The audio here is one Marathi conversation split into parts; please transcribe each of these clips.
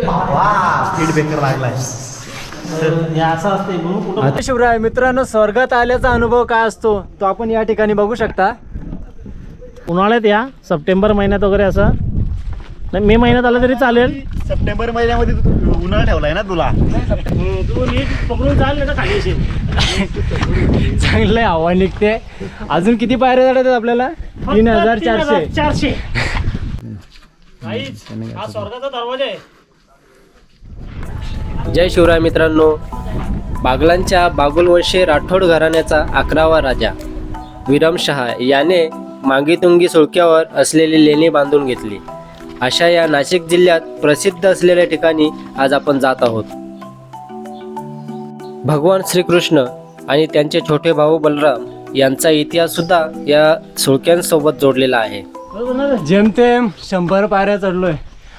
स्पीड ब्रेकर लागलाय. हे असं असते म्हणून कुठं आता शिवराय मित्रांनो स्वर्गात आल्याचा अनुभव काय असतो? तो आपण या ठिकाणी बघू शकता. उन्हाळ्यात या सप्टेंबर महिन्यात वगैरे असं. नाही मे महिन्यात आलं तरी चालेल. सप्टेंबर महिन्यामध्ये तू उन्हाळा ठेवलाय ना तुला? तू नीट पकडून चाल खाली चांगलं हवा निघते. अजून किती पायऱ्या चढतात आपल्याला? तीन हजार चारशे. चारशे. काहीच हा स्वर्गाचा दरवाजा आहे. जय शिवराय मित्रांनो. बागलांच्या बागुलवंशी राठोड घराण्याचा अकरावा राजा. विरमशहा याने मांगीतुंगी सुळक्यावर असलेली लेणी बांधून घेतली. अशा या नाशिक जिल्ह्यात प्रसिद्ध असलेल्या ठिकाणी आज आपण जात आहोत. भगवान श्रीकृष्ण आणि त्यांचे छोटे भाऊ बलराम यांचा इतिहास सुद्धा या सुळक्यांसोबत जोडलेला आहे? जेमतेम शंभर पायऱ्या चढलोय.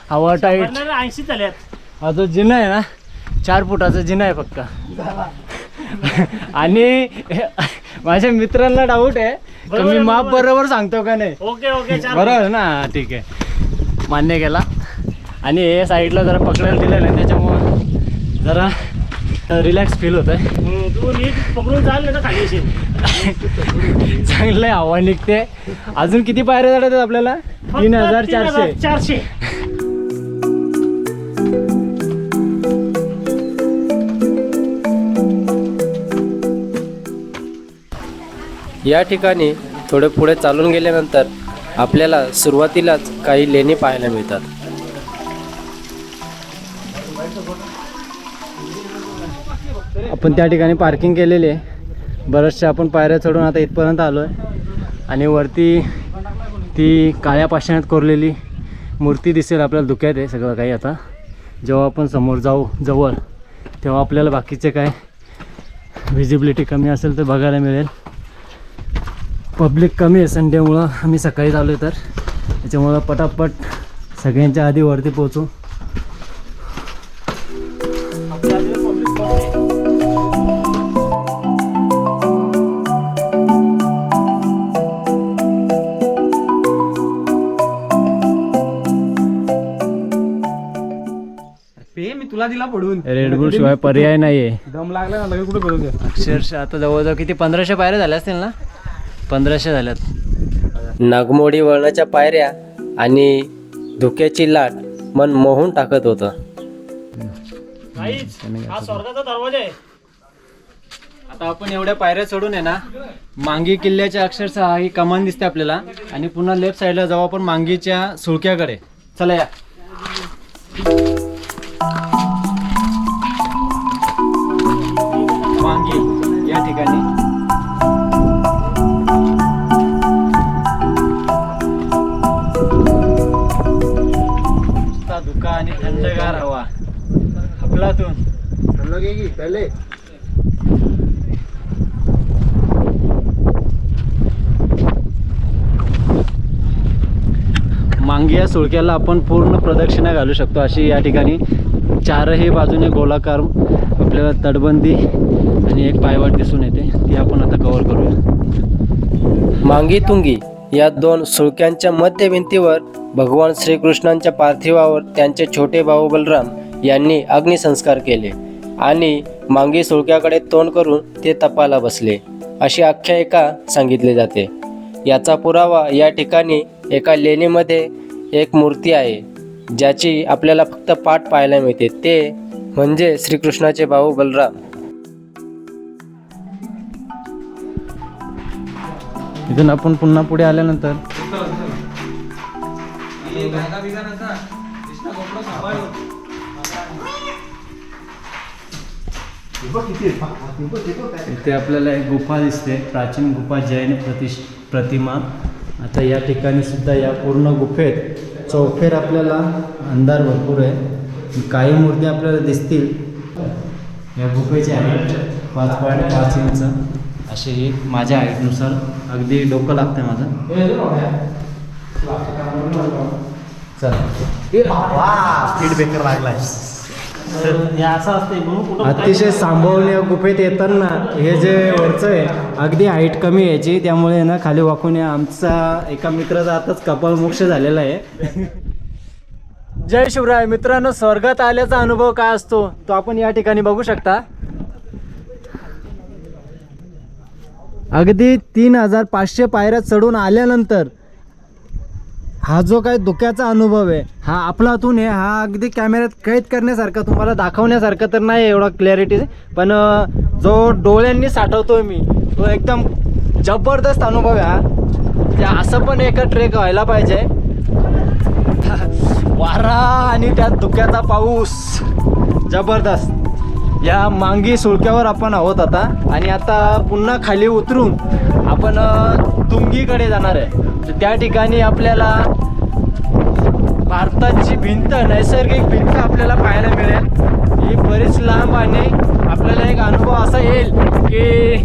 हवा टाईट ऐंशी झाल्यात. हा जो जिना आहे ना? चार फुटाचा जिना आहे फक्त. आणि माझ्या मित्रांना डाऊट आहे मी आहे, माप बरोबर आहे. सांगतो का नाही? ओके ओके बरोबर ना? ठीक आहे. मान्य केला. आणि हे साईडला जरा पकडायला दिलं नाही त्याच्यामुळं जरा रिलॅक्स फील होत आहे चांगलं हवा निघते. अजून किती पायऱ्या चढतात आपल्याला? तीन हजार चारशे. चारशे. या ठिकाणी थोडे पुढे चालून गेल्यानंतर आपल्याला सुरुवातीलाच काही लेणी पाहायला मिळतात. आपण त्या ठिकाणी पार्किंग केलेली आहे. बऱ्याचशा आपण पायऱ्या चढून आता इथपर्यंत आलो आहे आणि वरती ती काळ्या पाषाणात कोरलेली मूर्ती दिसेल आपल्याला धुक्यात आहे सगळं काही आता. जेव्हा आपण समोर जाऊ जवळ तेव्हा आपल्याला बाकीचे काय व्हिजिबिलिटी कमी असेल तर बघायला मिळेल. पब्लिक कमी आहे संडेमुळं. आम्ही सकाळी आलो तर. त्याच्यामुळं पटापट सगळ्यांच्या आधी वरती पोचू मी तुला दिला पडून. रेडबुल शिवाय पर्याय नाही आहे दम लागला ना लगेच कुठे करून अक्षरशः आता जवळजवळ किती? पंधराशे पायऱ्या झाल्या असतील ना? पंधराशे झाल्यात. नागमोडी वळणाच्या पायऱ्या आणि धुक्याची लाट मन मोहून टाकत होतं. काहीच हा स्वर्गाचा दरवाजा आहे. आता आपण एवढ्या पायऱ्या चढून आहे ना मांगी किल्ल्याच्या अक्षरशः ही कमान दिसते आपल्याला. आणि पुन्हा लेफ्ट साईडला जाऊ आपण मांगीच्या सुळक्याकडे. चला या. पहले। मांगी या सुळक्याला आपण पूर्ण प्रदक्षिणा घालू शकतो अशी या ठिकाणी चारही बाजूने गोलाकार आपल्याला तटबंदी आणि एक पायवाट दिसून येते. ती आपण आता कव्हर करूया. मांगी तुंगी या दोन सुळक्यांच्या मध्यभिंतीवर भगवान श्रीकृष्णांच्या पार्थिवावर त्यांचे छोटे भाऊ बलराम यांनी अग्निसंस्कार केले. आणि मांगी सुळक्याकडे तोंड करून ते तपाला बसले. अशी आख्यायिका सांगितली जाते. याचा पुरावा या ठिकाणी एका लेणीमध्ये एक मूर्ती आहे ज्याची आपल्याला फक्त पाठ पाहायला मिळते. ते म्हणजे श्रीकृष्णाचे भाऊ बलराम. इथून आपण पुन्हा पुढे आल्यानंतर? इथे आपल्याला एक गुफा दिसते प्राचीन गुफा जैन प्रतिश प्रतिमा. आता या ठिकाणी सुद्धा या पूर्ण गुफेत चौफेर आपल्याला अंधार भरपूर आहे. काही मूर्ती आपल्याला दिसतील. या गुफेची हाईट पाच पॉईंट पाच इंच. अशी ही माझ्या हाईटनुसार अगदी डोकं लागतंय माझं. चला. स्पीड ब्रेकर लागलाय. हे असं असते म्हणून कुठं अतिशय सांभाळून या गुफेत येताना हे जे वरचं आहे अगदी हाईट कमी यायची त्यामुळे ना खाली वाकून या आमचा एका मित्राचा आताच कपाळ मोक्ष झालेला आहे. जय शिवराय मित्रांनो स्वर्गात आल्याचा अनुभव काय असतो तो आपण या ठिकाणी बघू शकता. अगदी तीन हजार पाचशे पायऱ्या चढून आल्यानंतर हा जो काही धोक्याचा अनुभव आहे हा आपलातून आहे हा अगदी कॅमेऱ्यात कैद करण्यासारखा तुम्हाला दाखवण्यासारखं तर नाही एवढा क्लॅरिटी पण जो डोळ्यांनी साठवतोय मी तो एकदम जबरदस्त अनुभव आहे हा. म्हणजे असं पण एक ट्रेक व्हायला पाहिजे. वारा आणि त्यात धुक्याचा पाऊस. जबरदस्त. या मांगी सुळक्यावर आपण आहोत आता आणि आता पुन्हा खाली उतरून आपण तुंगीकडे जाणार आहे. तर त्या ठिकाणी आपल्याला भारताची भिंत नैसर्गिक भिंत आपल्याला पाहायला मिळेल. ही बरीच लांब आणि आपल्याला एक अनुभव असा येईल की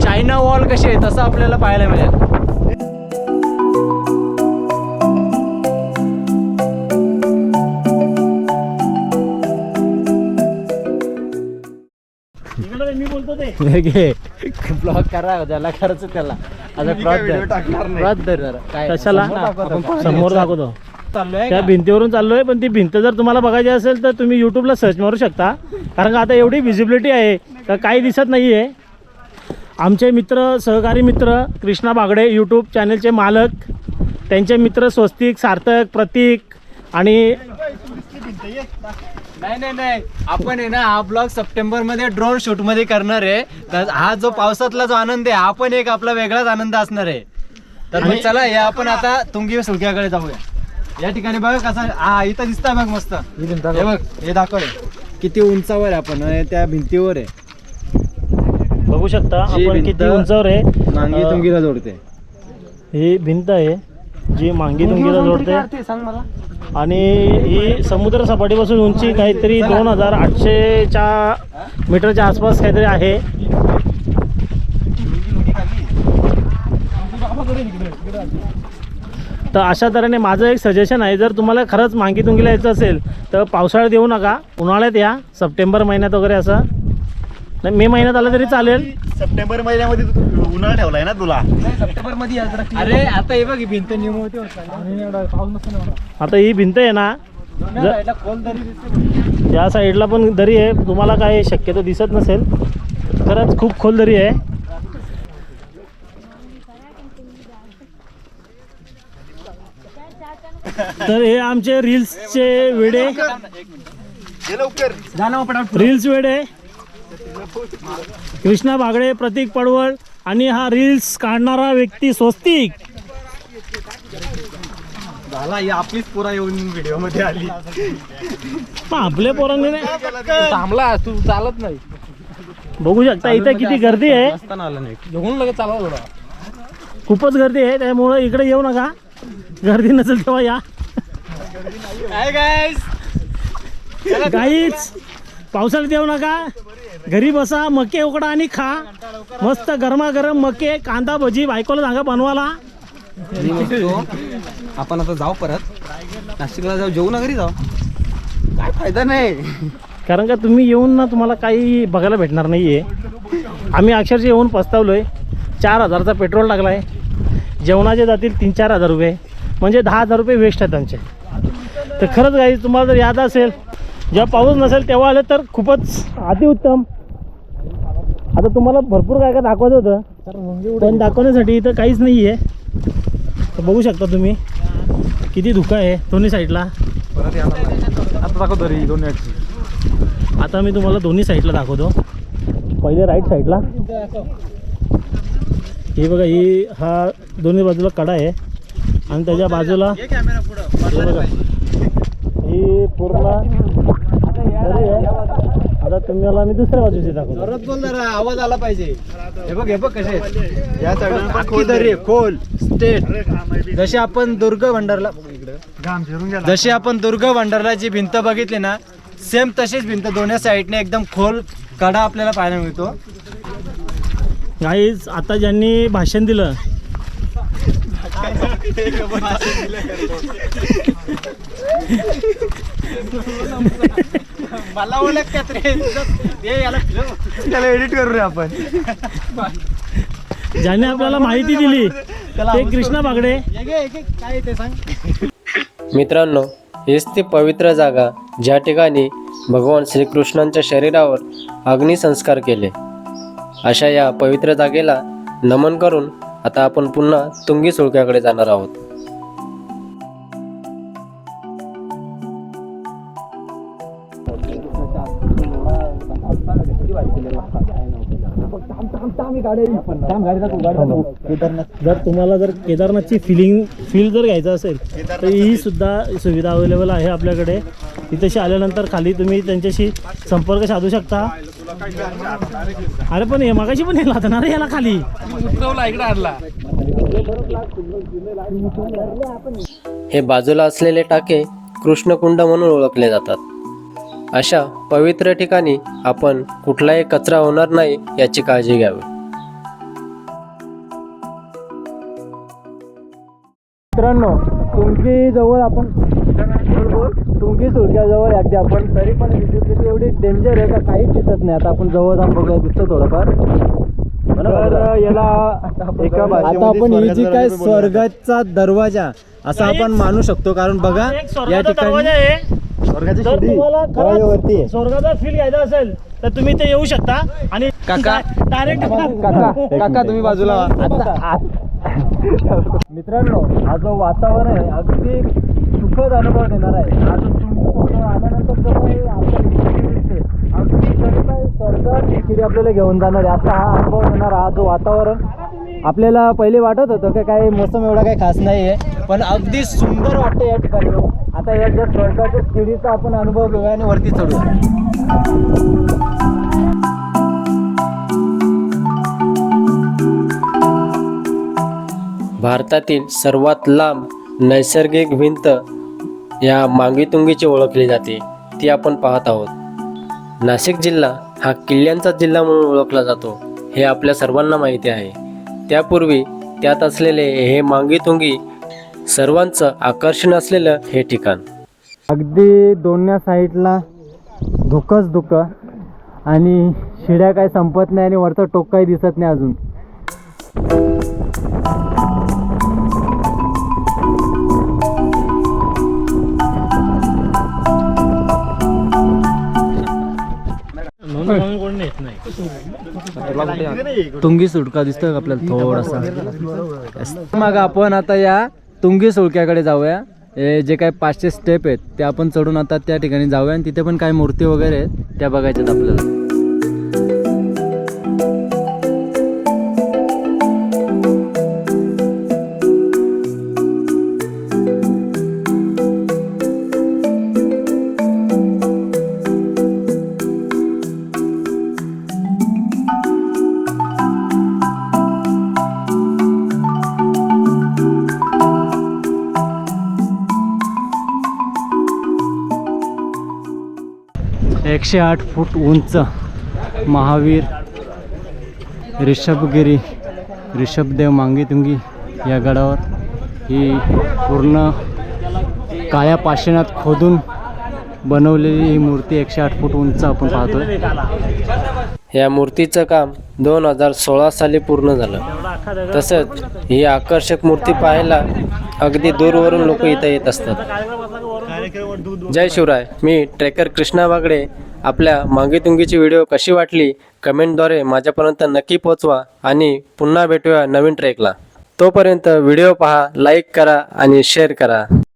चायना वॉल कशी आहे तसं आपल्याला पाहायला मिळेल. मी बोलतो ते. ब्लॉक करा ज्याला करायचं त्याला. आता क्रॉस क्रॉस धर. जरा. काय कशाला? समोर दाखवतो. त्या? भिंतीवरून चाललोय पण ती भिंत जर तुम्हाला बघायची असेल तर तुम्ही युट्यूबला सर्च मारू शकता. कारण का आता एवढी व्हिजिबिलिटी आहे का काही दिसत नाही आहे आमचे मित्र सहकारी मित्र कृष्णा बागडे यूट्यूब चॅनलचे मालक त्यांचे मित्र स्वस्तिक सार्थक प्रतीक आणि नाही नाही नाही. आपण आहे ना हा ब्लॉग सप्टेंबरमध्ये ड्रोन शूटमध्ये करणार आहे. तर हा जो पावसातला जो आनंद आहे हा पण एक आपला वेगळाच आनंद असणार आहे. तर मग चला या आपण आता तुंगी सुळक्याकडे जाऊया. या ठिकाणी बघा कसा हा इथं दिसतंय बघ मस्त. हे बघ हे दाखव. किती उंचावर आहे आपण आणि त्या भिंतीवर आहे. बघू शकता जी आपण भिंत किती उंचावर आहे. अं, तुंगीला जोडते. ही भिंत आहे. जी मांगी तुंगीला जोडते. सांग मला. आणि ही समुद्र सपाटीपासून उंची काहीतरी दोन हजार आठशेच्या मीटरच्या आसपास काहीतरी आहे. तर अशा तऱ्हेने माझं एक सजेशन आहे जर तुम्हाला खरंच मांगी तुंगीला यायचं असेल तर पावसाळ्यात येऊ नका. उन्हाळ्यात या सप्टेंबर महिन्यात वगैरे असं. नाही मे महिन्यात आलं तरी चालेल. सप्टेंबर महिन्यामध्ये तू उन्हाळा ठेवलाय ना तुला? सप्टेंबरमध्ये अरे आता हे बघ ही भिंत निमवते आता ही भिंत आहे ना या साईडला पण दरी आहे. तुम्हाला काय शक्यतो दिसत नसेल खरंच खूप खोल दरी आहे. तर हे आमचे रील्सचे वेडे. रील्स वेडे. कृष्णा बागडे प्रतीक पडवळ आणि हा रील्स काढणारा व्यक्ती स्वस्तिक. झाला ही आपलीच पुरा येऊन व्हिडिओमध्ये आली आपल्या पोरांनी नाही. थांबला तू चालत नाही. बघू शकता इथे किती गर्दी आहे. असताना आलं नाही. घेऊन लगेच चालवा थोडा. खूपच गर्दी आहे त्यामुळं इकडे येऊ नका. गर्दी नसेल तेव्हा या. काय काहीच पावसाळ्यात येऊ नका. घरी बसा मके उकडा आणि खा. मस्त गरमागरम मके कांदा भजी बायकोला सांगा बनवाला मी म्हणतो आपण आता जाऊ परत. नाशिकला जाऊ जेवू ना घरी जाऊ. काय फायदा नाही. कारण का तुम्ही येऊन ना तुम्हाला काही बघायला भेटणार नाही आहे आम्ही अक्षरशः येऊन पस्तावलो आहे चार हजारचा पेट्रोल टाकला आहे जेवणाचे जातील तीन चार हजार रुपये. म्हणजे दहा हजार रुपये वेस्ट आहेत त्यांचे तर खरंच काही तुम्हाला जर याद असेल जेव्हा पाऊस नसेल तेव्हा आलं तर खूपच अतिउत्तम आता तुम्हाला भरपूर काय काय दाखवायचं होतं पण दाखवण्यासाठी इथं काहीच नाही आहे तर बघू शकता तुम्ही किती धुकं आहे दोन्ही साईडला. आता दाखव तरी दोन आता मी तुम्हाला दोन्ही साईडला दाखवतो. पहिले राईट साईडला. ही बघा ही हा दोन्ही बाजूला कडा आहे. आणि त्याच्या बाजूला कॅमेरा पुढं. हे बघा. ही पूर्ण आता तुम्हाला मी दुसऱ्या बाजूची दाखवतो. जोरात बोल जरा आवाज आला पाहिजे. हे बघ हे बघ कसे आहेत. या पण अख्खी खोल दरी खोल स्टेट. जसे आपण दुर्ग भंडारला घाम फिरून गेला. जशी आपण दुर्ग भंडारला भिंत बघितली ना सेम तशीच भिंत दोन्ही साईडने एकदम खोल कडा आपल्याला पाहायला मिळतो. गाईज आता ज्यांनी भाषण दिलं मला ओळखतात रे. ते याला त्याला एडिट करू रे आपण. ज्याने आपल्याला माहिती दिली ते कृष्णा बागडे. काय ते सांग. मित्रांनो हीच ती पवित्र जागा ज्या ठिकाणी भगवान श्रीकृष्णांच्या शरीरावर अग्निसंस्कार केले. अशा या पवित्र जागेला नमन करून आता आपण पुन्हा तुंगी सुळक्याकडे जाणार आहोत. जर तुम्हाला जर केदारनाथची फिलिंग फील जर घ्यायचं असेल तर ही सुद्धा सुविधा अवेलेबल आहे आपल्याकडे. तिथेशी आल्यानंतर खाली तुम्ही त्यांच्याशी संपर्क साधू शकता. अरे पण हे मागाशी पण हे ना रे याला खाली. हे बाजूला असलेले टाके कृष्णकुंड म्हणून ओळखले जातात. अशा पवित्र ठिकाणी आपण कुठलाही कचरा होणार नाही याची काळजी घ्यावी. मित्रांनो तुंगी जवळ आपण तुंगी सुळक्याजवळ अगदी आपण. तरी पण विद्युत एवढी डेंजर आहे का काहीच दिसत नाही. आता आपण जवळ जाऊन बघूया दिसतं थोडंफार. तर याला एका आता आपण ही जी काय स्वर्गाचा दरवाजा असा आपण मानू शकतो. कारण बघा एक या स्वर्गाचा ठिकाणी स्वर्गाची जर तुम्हाला वरती आहे. खरंच स्वर्गाचा फील घ्यायचा असेल तर तुम्ही ते येऊ शकता. आणि काका. डायरेक्ट काका काका तुम्ही बाजूला व्हा. मित्रांनो हा जो वातावरण आहे अगदी सुखद अनुभव देणार आहे. हा जो फोटो आल्यानंतर जो काही आपल्याला दिसते अगदी काही स्वर्गात इकडे आपल्याला घेऊन जाणार आहे. असा हा अनुभव देणार हा जो वातावरण आपल्याला पहिले वाटत होतं की काही मोसम एवढा काही खास नाही आहे पण अगदी सुंदर वाटतं या ठिकाणी हो. आता या जर स्वर्गाच्या शिडीचा आपण अनुभव घेऊया आणि वरती चढूया. भारतातील सर्वात लांब नैसर्गिक भिंत या मांगीतुंगीची ओळखली जाते. ती आपण पाहत आहोत. नाशिक जिल्हा हा किल्ल्यांचा जिल्हा म्हणून ओळखला जातो. हे आपल्या सर्वांना माहिती आहे. त्यापूर्वी त्यात असलेले हे मांगीतुंगी सर्वांचं आकर्षण असलेलं हे ठिकाण. अगदी दोन्ही साईडला धुकंच धुकं आणि शिड्या काही संपत नाही आणि वरचं टोक काही दिसत नाही अजून. कोण नाही तुंगी सुटका दिसतोय का आपल्याला थोडासा? मग आपण आता या तुंगी सुळक्याकडे जाऊया. जे काही पाचशे स्टेप आहेत ते आपण चढून आता त्या ठिकाणी जाऊया आणि तिथे पण काही मूर्ती वगैरे आहेत त्या बघायच्यात आपल्याला. एकशे आठ फूट उंच महावीर ऋषभगिरी ऋषभदेव मांगीतुंगी या गडावर ही पूर्ण काळ्या पाषाणात खोदून बनवलेली ही मूर्ती एकशे आठ फूट उंच आपण पाहतो या मूर्तीचं काम दोन हजार सोळा साली पूर्ण झालं. तसंच ही आकर्षक मूर्ती पाहायला अगदी दूरवरून लोक इथं येत असतात. जय शिवराय मी ट्रेकर कृष्णा बागडे आपल्या मांगीतुंगीची व्हिडिओ कशी वाटली कमेंटद्वारे माझ्यापर्यंत नक्की पोचवा आणि पुन्हा भेटूया नवीन ट्रेकला तोपर्यंत व्हिडिओ पहा लाईक करा आणि शेअर करा.